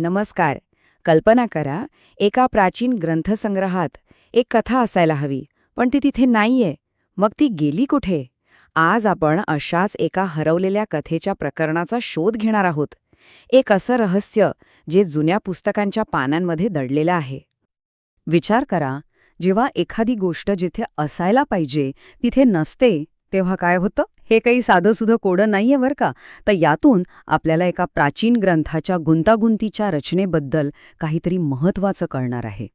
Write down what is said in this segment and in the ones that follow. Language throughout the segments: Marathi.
नमस्कार. कल्पना करा एका प्राचीन ग्रंथसंग्रहात एक कथा असायला हवी पण ती तिथे नाहीये. मग ती गेली कुठे? आज आपण अशाच एका हरवलेल्या कथेच्या प्रकरणाचा शोध घेणार आहोत. एक असं रहस्य जे जुन्या पुस्तकांच्या पानांमध्ये दडलेलं आहे. विचार करा जेव्हा एखादी गोष्ट जिथे असायला पाहिजे तिथे नसते तेव्हा काय होतं? हे काही साधंसुधं कोडं नाहीये बरं का. तर यातून आपल्याला एका प्राचीन ग्रंथाच्या गुंतागुंतीच्या रचनेबद्दल काहीतरी महत्वाचं कळणार आहे.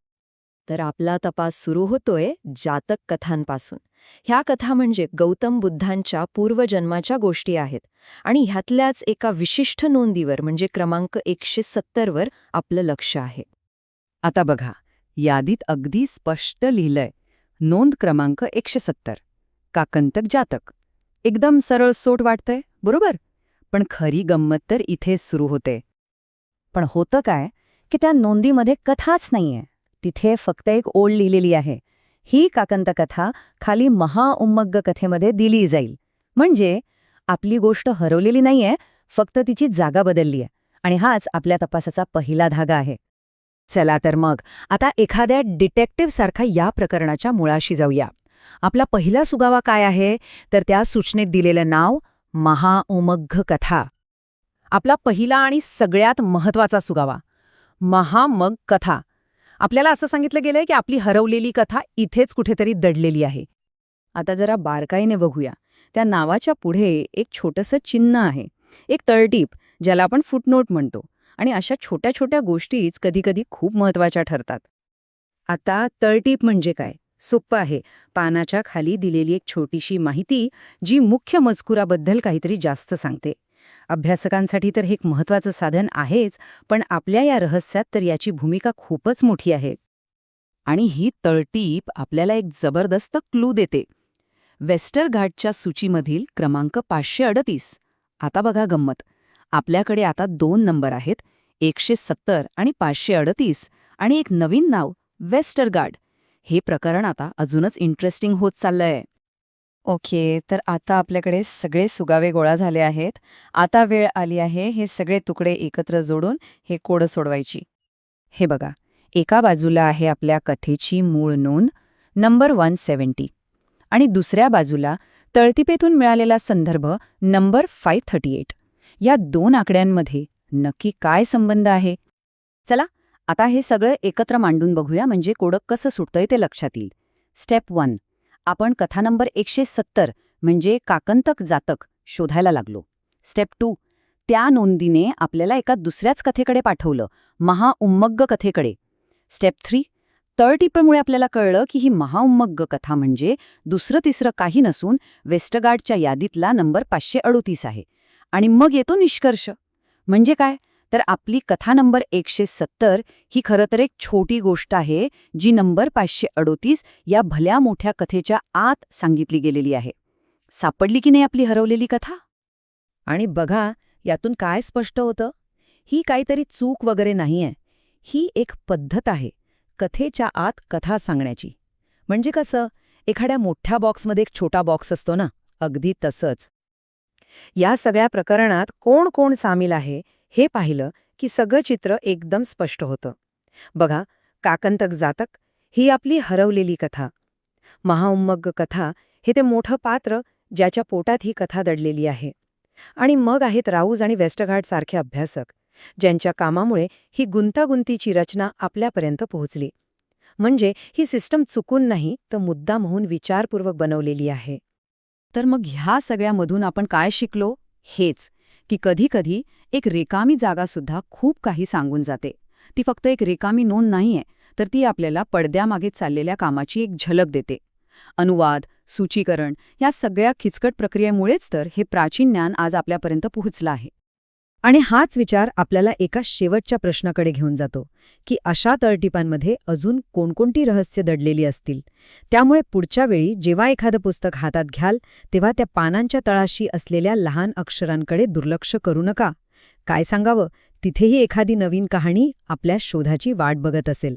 तर आपला तपास सुरू होतोय जातक कथांपासून. ह्या कथा म्हणजे गौतम बुद्धांच्या पूर्वजन्माच्या गोष्टी आहेत आणि ह्यातल्याच एका विशिष्ट नोंदीवर म्हणजे क्रमांक एकशे सत्तरवर आपलं लक्ष आहे. आता बघा यादीत अगदी स्पष्ट लिहिलंय. नोंद क्रमांक एकशे सत्तर. काकंतक जातक. एकदम सरळ सोट वाटतंय बरोबर? पण खरी गंमत तर इथेच सुरू होते. पण होतं काय की त्या नोंदीमध्ये कथाच नाहीये. तिथे फक्त एक ओळ लिहिलेली आहे. ही काकंतकथा खाली महाउम्मग्ग कथेमध्ये दिली जाईल. म्हणजे आपली गोष्ट हरवलेली नाहीये फक्त तिची जागा बदलली आहे आणि हाच आपल्या तपासाचा पहिला धागा आहे. चला तर मग आता एखाद्या डिटेक्टिव्हसारखा या प्रकरणाच्या मुळाशी जाऊया. आपला पहिला सुगावा काय आहे? तर त्या सूचनेत दिलेलं नाव महाउमग्घ कथा. आपला पहिला आणि सगळ्यात महत्त्वाचा सुगावा महामग कथा. आपल्याला असं सांगितलं गेलंय की आपली हरवलेली कथा इथेच कुठेतरी दडलेली आहे. आता जरा बारकाईने बघूया. त्या नावाच्या पुढे एक छोटंसं चिन्ह आहे. एक तळटीप ज्याला आपण फुटनोट म्हणतो. आणि अशा छोट्या छोट्या गोष्टीच कधीकधी खूप महत्त्वाच्या ठरतात. आता तळटीप म्हणजे काय? सोप्पं आहे. पानाच्या खाली दिलेली एक छोटीशी माहिती जी मुख्य मजकुराबद्दल काहीतरी जास्त सांगते. अभ्यासकांसाठी तर हे एक महत्वाचं साधन आहेच पण आपल्या या रहस्यात तर याची भूमिका खूपच मोठी आहे. आणि ही तळटीप आपल्याला एक जबरदस्त क्लू देते. वेस्टर घाटच्या सूचीमधील क्रमांक पाचशे अडतीस. आता बघा गंमत. आपल्याकडे आता दोन नंबर आहेत एकशे सत्तर आणि पाचशे अडतीस आणि एक नवीन नाव वेस्टरगार्ड हे प्रकरण आता अजूनच इंटरेस्टिंग होत चाललंय. ओके तर आता आपल्याकडे सगळे सुगावे गोळा झाले आहेत. आता वेळ आली आहे हे सगळे तुकडे एकत्र जोडून हे कोड सोडवायची. हे बघा एका बाजूला आहे आपल्या कथेची मूळ नोंद नंबर वन सेवन्टी आणि दुसऱ्या बाजूला तळतिपेतून मिळालेला संदर्भ नंबर फाईव्ह थर्टी एट या दोन आकड्यांमध्ये नक्की काय संबंध आहे? चला आता हे सगळं एकत्र मांडून बघूया म्हणजे कोडक कसं सुटतंय ते लक्षात येईल. Step one. आपण कथा नंबर एकशे सत्तर म्हणजे काकंतक जातक शोधायला लागलो. Step two. त्या नोंदीने आपल्याला एका दुसऱ्याच कथेकडे पाठवलं महाउम्मग्ग कथेकडे. Step three. तळटिपमुळे आपल्याला कळलं की ही महाउम्मग्ग कथा म्हणजे दुसरं तिसरं काही नसून वेस्टगार्डच्या यादीतला नंबर पाचशे अडोतीस आहे. आणि मग येतो निष्कर्ष. म्हणजे काय? तर आपली कथा नंबर एकशे सत्तर ही खरं तर एक छोटी गोष्ट आहे जी नंबर पाचशे अडोतीस या भल्या मोठ्या कथेच्या आत सांगितली गेलेली आहे. सापडली की नाही आपली हरवलेली कथा? आणि बघा यातून काय स्पष्ट होतं? ही काहीतरी चूक वगैरे नाहीये. ही एक पद्धत आहे कथेच्या आत कथा सांगण्याची. म्हणजे कसं? एखाद्या मोठ्या बॉक्समध्ये एक छोटा बॉक्स असतो ना? अगदी तसंच. या सगळ्या प्रकरणात कोण कोण सामील आहे? हे पाहिलं की सगळं चित्र एकदम स्पष्ट होतं. बघा काकंतक जातक ही आपली हरवलेली कथा. महाउम्मग्ग कथा हे ते मोठं पात्र ज्याच्या पोटात ही कथा दडलेली आहे. आणि मग आहेत राऊज आणि वेस्टघाट सारखे अभ्यासक ज्यांच्या कामामुळे ही गुंतागुंतीची रचना आपल्यापर्यंत पोहोचली. म्हणजे ही सिस्टम चुकून नाही तर मुद्दा म्हणून विचारपूर्वक बनवलेली आहे. तर मग ह्या सगळ्यामधून आपण काय शिकलो? हेच की कधीकधी एक रेकामी जागासुद्धा खूप काही सांगून जाते. ती फक्त एक रेकामी नोंद नाहीये तर ती आपल्याला पडद्यामागे चाललेल्या कामाची एक झलक देते. अनुवाद सूचीकरण या सगळ्या खिचकट प्रक्रियेमुळेच तर हे प्राचीन ज्ञान आज आपल्यापर्यंत पोहोचलं आहे. आणि हाच विचार आपल्याला एका शेवटच्या प्रश्नाकडे घेऊन जातो की अशा तळटिपांमध्ये अजून कोणकोणती रहस्य दडलेली असतील? त्यामुळे पुढच्या वेळी जेव्हा एखादं पुस्तक हातात घ्याल तेव्हा त्या पानांच्या तळाशी असलेल्या लहान अक्षरांकडे दुर्लक्ष करू नका. काय सांगावं? तिथेही एखादी नवीन कहाणी आपल्या शोधाची वाट बघत असेल.